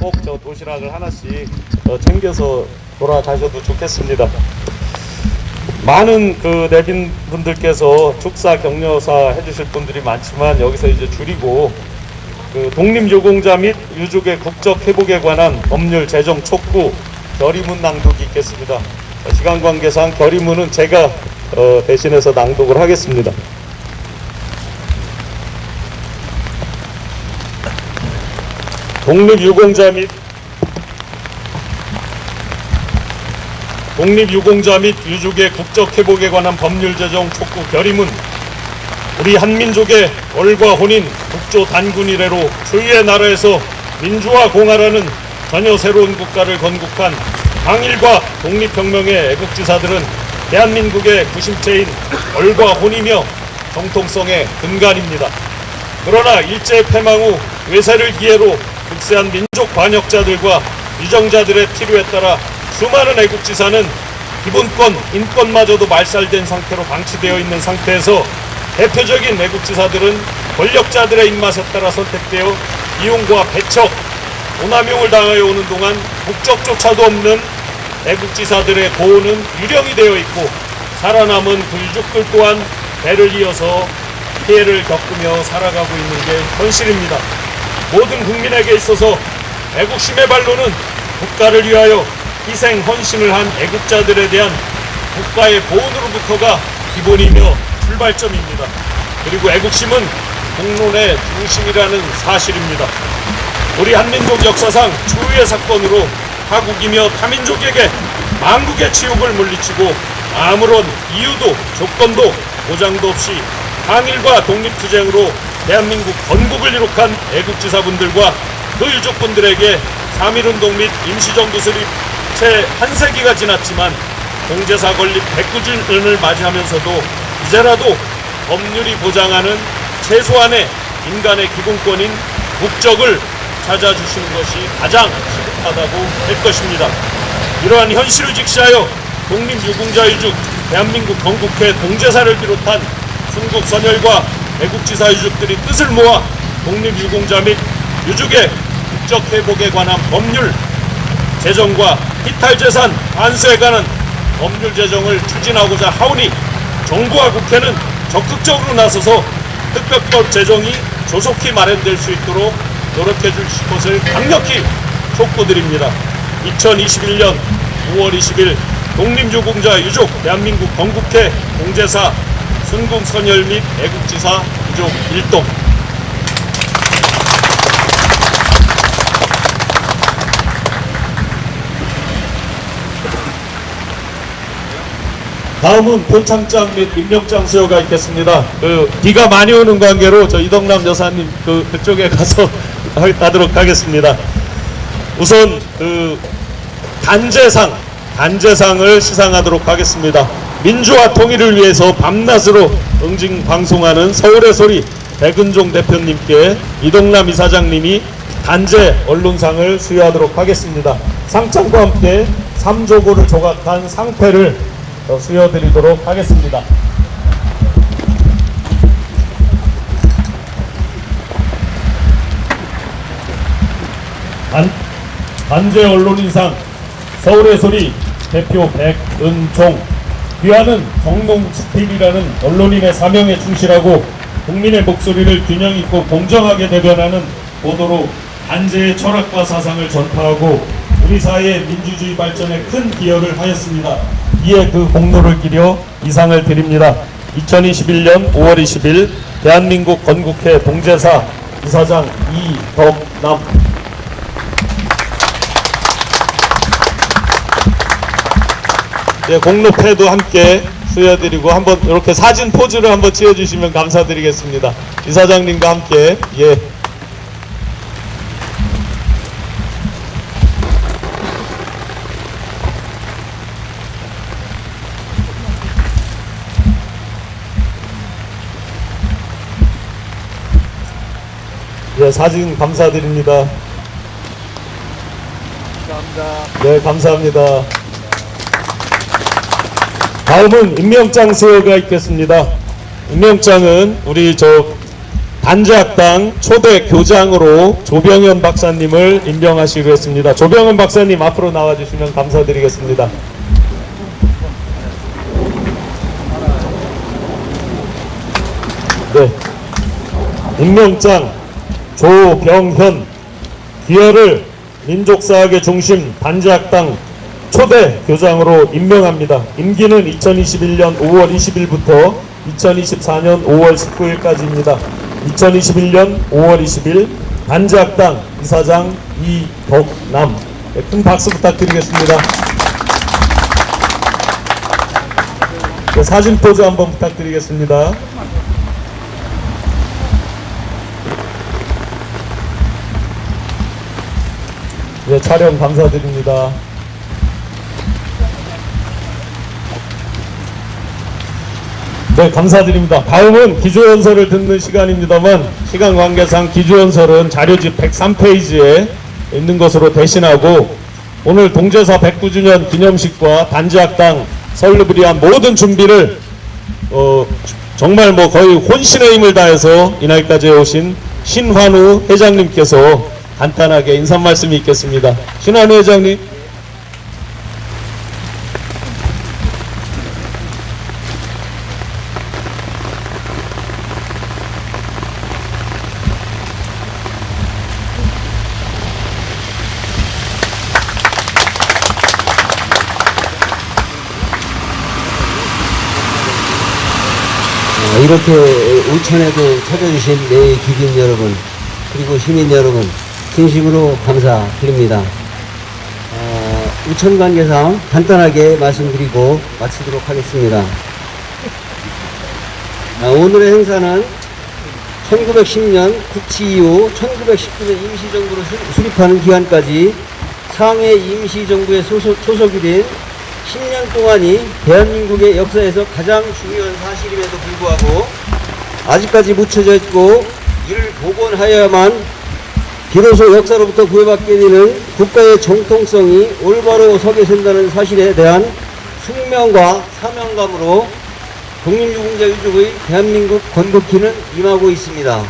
꼭 저 도시락을 하나씩 어, 챙겨서 돌아가셔도 좋겠습니다. 많은 그 내빈 분들께서 축사 격려사 해주실 분들이 많지만 여기서 이제 줄이고 그 독립유공자 및 유족의 국적 회복에 관한 법률 제정 촉구 결의문 낭독이 있겠습니다. 어, 시간 관계상 결의문은 제가 어, 대신해서 낭독을 하겠습니다. 독립유공자 및 독립유공자 및 유족의 국적 회복에 관한 법률 제정 촉구 결의문 우리 한민족의 월과 혼인 국조 단군 이래로 초유의 나라에서 민주화 공화라는 전혀 새로운 국가를 건국한 항일과 독립혁명의 애국지사들은 대한민국의 구심체인 월과 혼이며 정통성의 근간입니다. 그러나 일제 패망 후 외세를 기회로 극세한 민족 반역자들과 유정자들의 필요에 따라 수많은 애국지사는 기본권, 인권마저도 말살된 상태로 방치되어 있는 상태에서 대표적인 애국지사들은 권력자들의 입맛에 따라 선택되어 이용과 배척, 오남용을 당하여 오는 동안 국적조차도 없는 애국지사들의 보호는 유령이 되어 있고 살아남은 불죽들 또한 배를 이어서 피해를 겪으며 살아가고 있는 게 현실입니다. 모든 국민에게 있어서 애국심의 발로는 국가를 위하여 희생 헌신을 한 애국자들에 대한 국가의 보호로부터가 기본이며 출발점입니다. 그리고 애국심은 공론의 중심이라는 사실입니다. 우리 한민족 역사상 초유의 사건으로 타국이며 타민족에게 망국의 치욕을 물리치고 아무런 이유도 조건도 보장도 없이 항일과 독립투쟁으로 대한민국 건국을 이룩한 애국지사분들과 그 유족분들에게 3.1운동 및 임시정부 수립 채 한 세기가 지났지만 공제사 건립 109주년을 맞이하면서도 이제라도 법률이 보장하는 최소한의 인간의 기본권인 국적을 찾아주시는 것이 가장 시급하다고 할 것입니다. 이러한 현실을 직시하여 독립유공자 유족 대한민국 건국회 동제사를 비롯한 순국 선열과 애국지사 유족들이 뜻을 모아 독립유공자 및 유족의 국적 회복에 관한 법률 제정과 이탈재산 반수에 관한 법률 제정을 추진하고자 하오니 정부와 국회는 적극적으로 나서서 특별법 제정이 조속히 마련될 수 있도록 노력해 주실 것을 강력히 촉구드립니다. 2021년 5월 20일 독립유공자 유족 대한민국 건국회 공제사 순국 선열 및 애국지사 유족 일동 다음은 표창장 및 임명장 수여가 있겠습니다. 그 비가 많이 오는 관계로 저 이덕남 여사님 그 그쪽에 가서 하- 하도록 하겠습니다. 우선 그 단재상 단재상을 시상하도록 하겠습니다. 민주화 통일을 위해서 밤낮으로 응징 방송하는 서울의 소리 백은종 대표님께 이동남 이사장님이 단재 언론상을 수여하도록 하겠습니다. 상장과 함께 3조고를 조각한 상패를 어, 수여드리도록 하겠습니다. 단, 단재 언론인상 서울의 소리 대표 백은종 귀하는 정농스틸이라는 언론인의 사명에 충실하고 국민의 목소리를 균형 있고 공정하게 대변하는 보도로 단재의 철학과 사상을 전파하고 우리 사회의 민주주의 발전에 큰 기여를 하였습니다. 이에 그 공로를 기려 이상을 드립니다. 2021년 5월 20일 대한민국 건국회 동제사 이사장 이덕남 네, 공로 패도 함께 수여드리고 한번 이렇게 사진 포즈를 한번 찍어주시면 감사드리겠습니다. 이사장님과 함께 예. 예, 사진 감사드립니다. 감사합니다. 네, 감사합니다. 다음은 임명장 수여가 있겠습니다. 임명장은 우리 저 단지학당 초대 교장으로 조병현 박사님을 임명하시기로 했습니다. 조병현 박사님 앞으로 나와주시면 감사드리겠습니다. 네. 임명장 조병현 기여를 민족사학의 중심 단지학당 초대 교장으로 임명합니다. 임기는 2021년 5월 20일부터 2024년 5월 19일까지입니다. 2021년 5월 20일 단지학당 이사장 이덕남 네, 큰 박수 부탁드리겠습니다. 네, 사진 포즈 한번 부탁드리겠습니다. 네, 촬영 감사드립니다. 네, 감사드립니다. 다음은 기조연설을 듣는 시간입니다만 시간 관계상 기조연설은 자료집 103페이지에 있는 것으로 대신하고 오늘 동제사 109주년 기념식과 단지학당 설립을 위한 모든 준비를 어, 정말 뭐 거의 혼신의 힘을 다해서 이날까지 오신 신환우 회장님께서 간단하게 인사 말씀이 있겠습니다. 신환우 회장님. 이렇게 울천에도 찾아주신 내 기빈 여러분 그리고 시민 여러분 진심으로 감사드립니다. 어, 우천 관계상 간단하게 말씀드리고 마치도록 하겠습니다. 아, 오늘의 행사는 1910년 국치 이후 1919년 임시정부로 수- 수립하는 기간까지 상해 임시정부에 소속, 소속이 된 10년 동안이 대한민국의 역사에서 가장 중요한 사실임에도 불구하고 아직까지 묻혀져 있고 이를 복원하여야만 비로소 역사로부터 구애받게 되는 국가의 정통성이 올바로 서게 된다는 사실에 대한 숙명과 사명감으로 독립유공자 유족의 대한민국 건국기는 임하고 있습니다.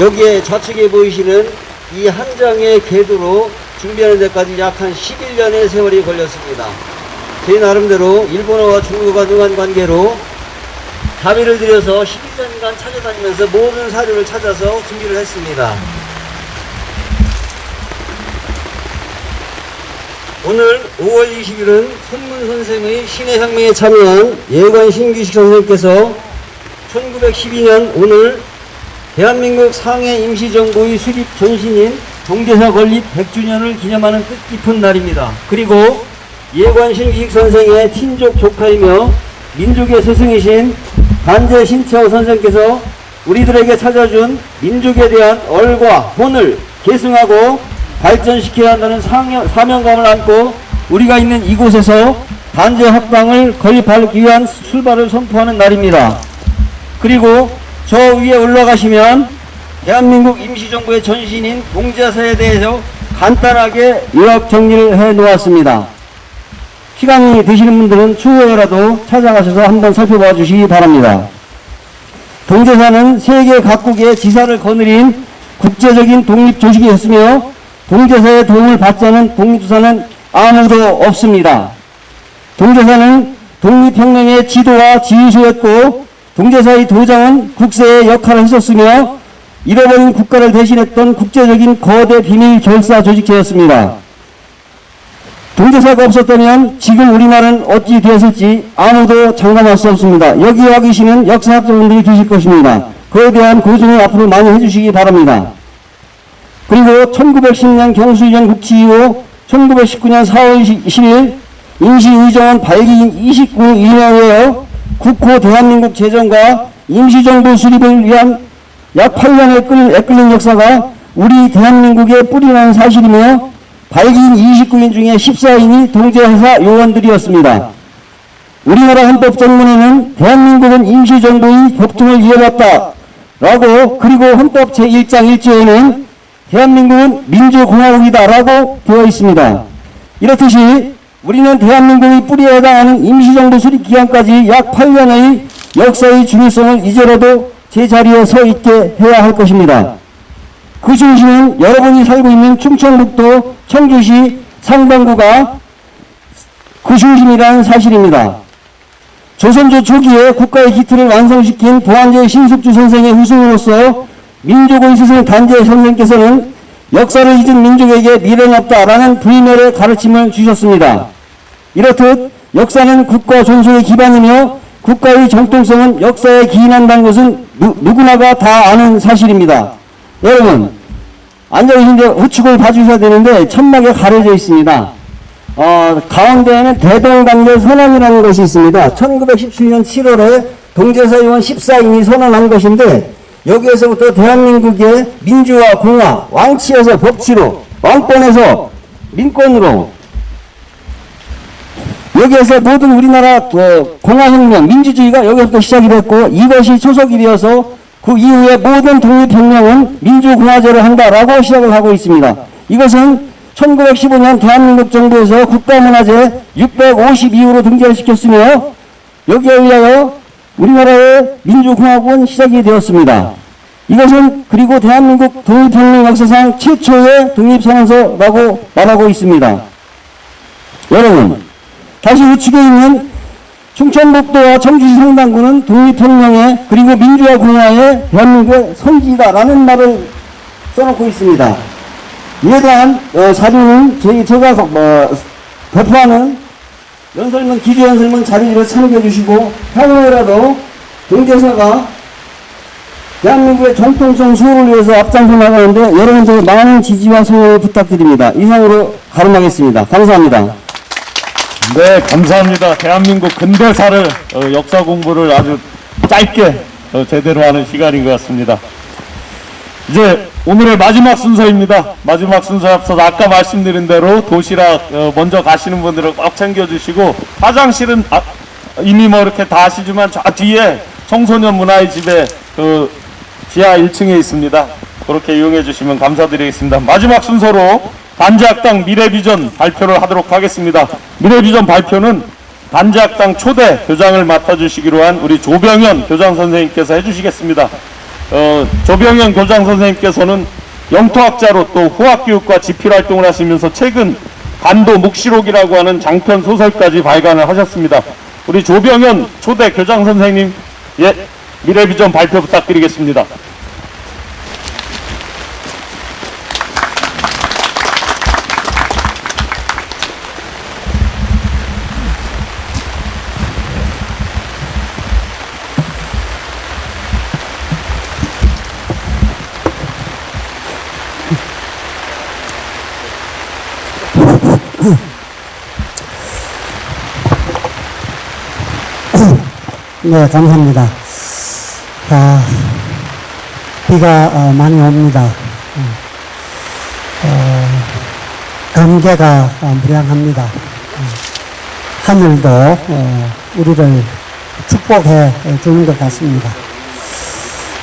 여기에 좌측에 보이시는 이 한 장의 궤도로 준비하는 데까지 약 한 11년의 세월이 걸렸습니다. 제 나름대로 일본어와 중국어가 능한 관계로 답의를 드려서 11년간 찾아다니면서 모든 사료를 찾아서 준비를 했습니다. 오늘 5월 20일은 손문 선생의 신의 혁명에 참여한 예관 신규식 선생님께서 1912년 오늘 대한민국 상해 임시정부의 수립 전신인 동대사 건립 100주년을 기념하는 뜻깊은 날입니다. 그리고 예관 신규식 선생의 친족 조카이며 민족의 스승이신 단재 신채호 선생께서 우리들에게 찾아준 민족에 대한 얼과 혼을 계승하고 발전시켜야 한다는 사명감을 안고 우리가 있는 이곳에서 단재 학당을 건립하기 위한 출발을 선포하는 날입니다. 그리고 저 위에 올라가시면 대한민국 임시정부의 전신인 동자사에 대해서 간단하게 요약 정리를 해 놓았습니다. 시간이 되시는 분들은 추후에라도 찾아가셔서 한번 살펴봐 주시기 바랍니다. 동제사는 세계 각국의 지사를 거느린 국제적인 독립 조직이었으며 동제사의 도움을 받지 않은 독립투사는 아무도 없습니다. 동제사는 독립혁명의 지도와 지휘소였고 동제사의 도장은 국세의 역할을 했었으며 잃어버린 국가를 대신했던 국제적인 거대 비밀 결사 조직체였습니다. 동제사가 없었다면 지금 우리나라는 어찌 되었을지 아무도 장담할 수 없습니다. 여기 와 계시는 역사학자분들이 계실 것입니다. 그에 대한 고증을 앞으로 많이 해주시기 바랍니다. 그리고 1910년 경수의전 국치 이후 1919년 4월 20일 임시의정원 발기인 29일 이내에 국호 대한민국 재정과 임시정부 수립을 위한 약 8년의 끌- 애끓는 역사가 우리 대한민국의 뿌리라는 사실이며 발기인 29인 중에 14인이 동제회사 요원들이었습니다. 우리나라 헌법 정문에는 대한민국은 임시정부의 법통을 이어갔다 라고 그리고 헌법 제1장 1조에는 대한민국은 민주공화국이다 라고 되어 있습니다. 이렇듯이 우리는 대한민국의 뿌리에 해당하는 임시정부 수립 기간까지 약 8년의 역사의 중요성을 이제라도 제자리에 서 있게 해야 할 것입니다. 그 중심은 여러분이 살고 있는 충청북도 청주시 상당구가 그 중심이라는 사실입니다. 조선조 초기에 국가의 기틀을 완성시킨 보안제 신숙주 선생의 후손으로서 민족의 스승 단재 선생께서는 역사를 잊은 민족에게 미래는 없다라는 불멸의 가르침을 주셨습니다. 이렇듯 역사는 국가 존속의 기반이며 국가의 정통성은 역사에 기인한다는 것은 누, 누구나가 다 아는 사실입니다. 여러분, 앉아계신데 우측을 봐주셔야 되는데 천막에 가려져 있습니다. 어, 가운데에는 대동단결 선언이라는 것이 있습니다. 1917년 7월에 동제사의원 14인이 선언한 것인데 여기에서부터 대한민국의 민주화, 공화, 왕치에서 법치로, 왕권에서 민권으로 여기에서 모든 우리나라 어, 공화혁명, 민주주의가 여기서부터 시작이 됐고 이것이 초석이 되어서 그 이후에 모든 독립혁명은 민주공화제를 한다라고 시작을 하고 있습니다. 이것은 1915년 대한민국 정부에서 국가문화재 652호로 등재를 시켰으며 여기에 의하여 우리나라의 민주공화국은 시작이 되었습니다. 이것은 그리고 대한민국 독립혁명 역사상 최초의 독립선언서라고 말하고 있습니다. 여러분, 다시 우측에 있는 충청북도와 청주시 상당구는 독립혁명의 그리고 민주화 공화의 대한민국의 선지다라는 말을 써놓고 있습니다. 이에 대한 어, 자료는 저희 제가 어, 배포하는 연설문 기조 연설문 자료를 참고해 주시고 향후에라도 경제사가 대한민국의 정통성 수호를 위해서 앞장서 나가는데 여러분들의 많은 지지와 성원을 부탁드립니다. 이상으로 가름하겠습니다. 감사합니다. 네, 감사합니다. 대한민국 근대사를 어, 역사 공부를 아주 짧게 어, 제대로 하는 시간인 것 같습니다. 이제 오늘의 마지막 순서입니다. 마지막 순서에 앞서서 아까 말씀드린 대로 도시락 어, 먼저 가시는 분들은 꼭 챙겨주시고 화장실은 아, 이미 뭐 이렇게 다 아시지만 저 뒤에 청소년 문화의 집에 그 지하 1층에 있습니다. 그렇게 이용해 주시면 감사드리겠습니다. 마지막 순서로 단지학당 미래비전 발표를 하도록 하겠습니다. 미래비전 발표는 단지학당 초대 교장을 맡아주시기로 한 우리 조병현 교장 선생님께서 해주시겠습니다. 어, 조병현 교장 선생님께서는 영토학자로 또 후학교육과 집필 활동을 하시면서 최근 간도 묵시록이라고 하는 장편 소설까지 발간을 하셨습니다. 우리 조병현 초대 교장 선생님 예 미래비전 발표 부탁드리겠습니다. 네, 감사합니다. 아, 비가 어, 많이 옵니다. 어, 어, 감개가 어, 무량합니다. 어, 하늘도 어, 우리를 축복해 주는 것 같습니다.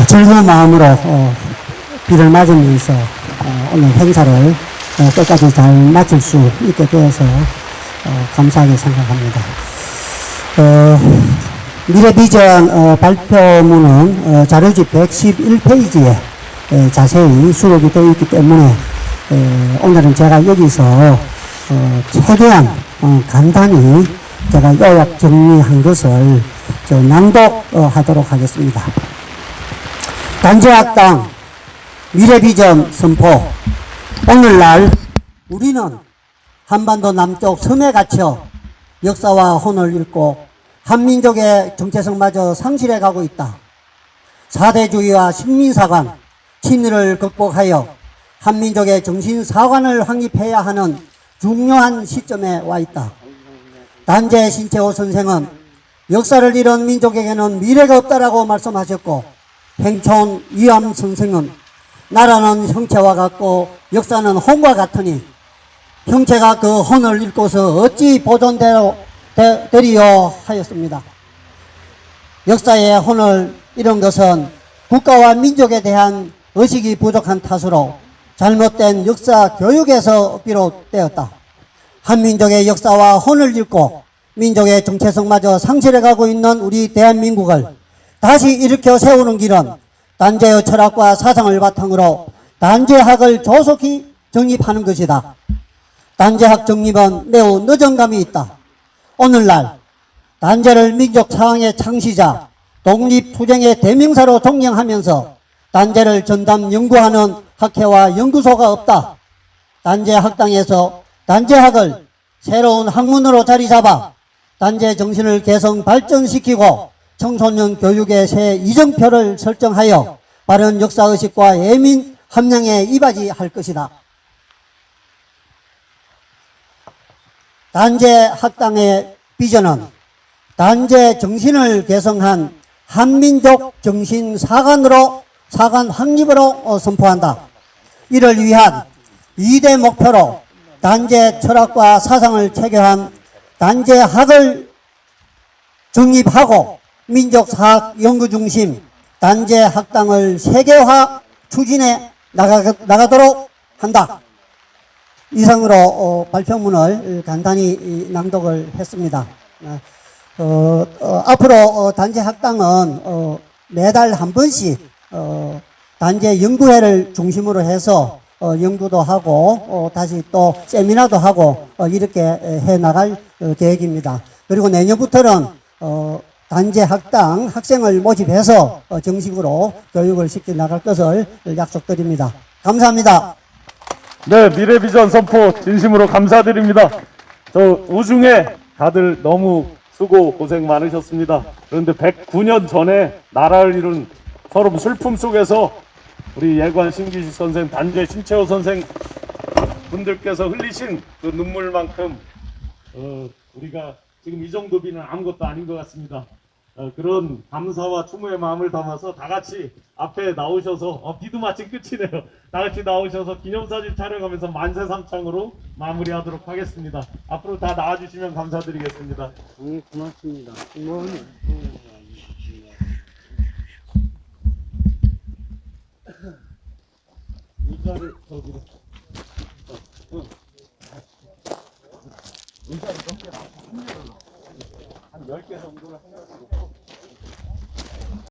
어, 즐거운 마음으로 어, 비를 맞으면서 어, 오늘 행사를 어, 끝까지 잘 마칠 수 있게 되어서 어, 감사하게 생각합니다. 어, 미래비전 어, 발표문은 어, 자료집 111페이지에 자세히 수록이 되어 있기 때문에 에, 오늘은 제가 여기서 어, 최대한 어, 간단히 제가 요약 정리한 것을 저 낭독하도록 하겠습니다. 단지학당 미래비전 선포 오늘날 우리는 한반도 남쪽 섬에 갇혀 역사와 혼을 잃고 한민족의 정체성마저 상실해 가고 있다. 사대주의와 식민사관, 친일을 극복하여 한민족의 정신사관을 확립해야 하는 중요한 시점에 와 있다. 단재 신채호 선생은 역사를 잃은 민족에게는 미래가 없다라고 말씀하셨고 행촌 이암 선생은 나라는 형체와 같고 역사는 혼과 같으니 형체가 그 혼을 잃고서 어찌 보존되려 되리요 하였습니다. 역사의 혼을 잃은 것은 국가와 민족에 대한 의식이 부족한 탓으로 잘못된 역사 교육에서 비롯되었다. 한민족의 역사와 혼을 잃고 민족의 정체성마저 상실해가고 있는 우리 대한민국을 다시 일으켜 세우는 길은 단재의 철학과 사상을 바탕으로 단재학을 조속히 정립하는 것이다. 단재학 정립은 매우 늦은 감이 있다. 오늘날 단재를 민족 사항의 창시자, 독립투쟁의 대명사로 동경하면서 단재를 전담 연구하는 학회와 연구소가 없다. 단재 학당에서 단재학을 새로운 학문으로 자리 잡아 단재 정신을 개성 발전시키고 청소년 교육의 새 이정표를 설정하여 바른 역사의식과 예민 함량에 이바지할 것이다. 단재 학당의 비전은 단재 정신을 개성한 한민족 정신 사관으로 사관 확립으로 어, 선포한다. 이를 위한 2대 목표로 단재 철학과 사상을 체계한 단재학을 정립하고 민족사학 연구중심 단재 학당을 세계화 추진해 나가, 나가도록 한다. 이상으로 어, 발표문을 간단히 이, 낭독을 했습니다. 어, 어, 어, 앞으로 어, 단재 학당은 어, 매달 한 번씩 어, 단재 연구회를 중심으로 해서 어, 연구도 하고 어, 다시 또 세미나도 하고 어, 이렇게 해 나갈 어, 계획입니다. 그리고 내년부터는 어, 단재 학당 학생을 모집해서 어, 정식으로 교육을 시켜 나갈 것을 약속드립니다. 감사합니다. 네, 미래비전 선포 진심으로 감사드립니다. 저 우중에 다들 너무 수고 고생 많으셨습니다. 그런데 109년 전에 나라를 이룬 서름 슬픔 속에서 우리 예관 신기식 선생, 단재 신채호 선생 분들께서 흘리신 그 눈물만큼 어, 우리가 지금 이 정도 비는 아무것도 아닌 것 같습니다. 어, 그런 감사와 추모의 마음을 담아서 다 같이 앞에 나오셔서 어, 비도 마침 끝이네요. 다 같이 나오셔서 기념사진 촬영하면서 만세 삼창으로 마무리하도록 하겠습니다. 앞으로 다 나와주시면 감사드리겠습니다. 네, 고맙습니다. 고마워요. 의자를 저기로. 응. 의자를 몇 개 나 한 10개 정도를 한 가지고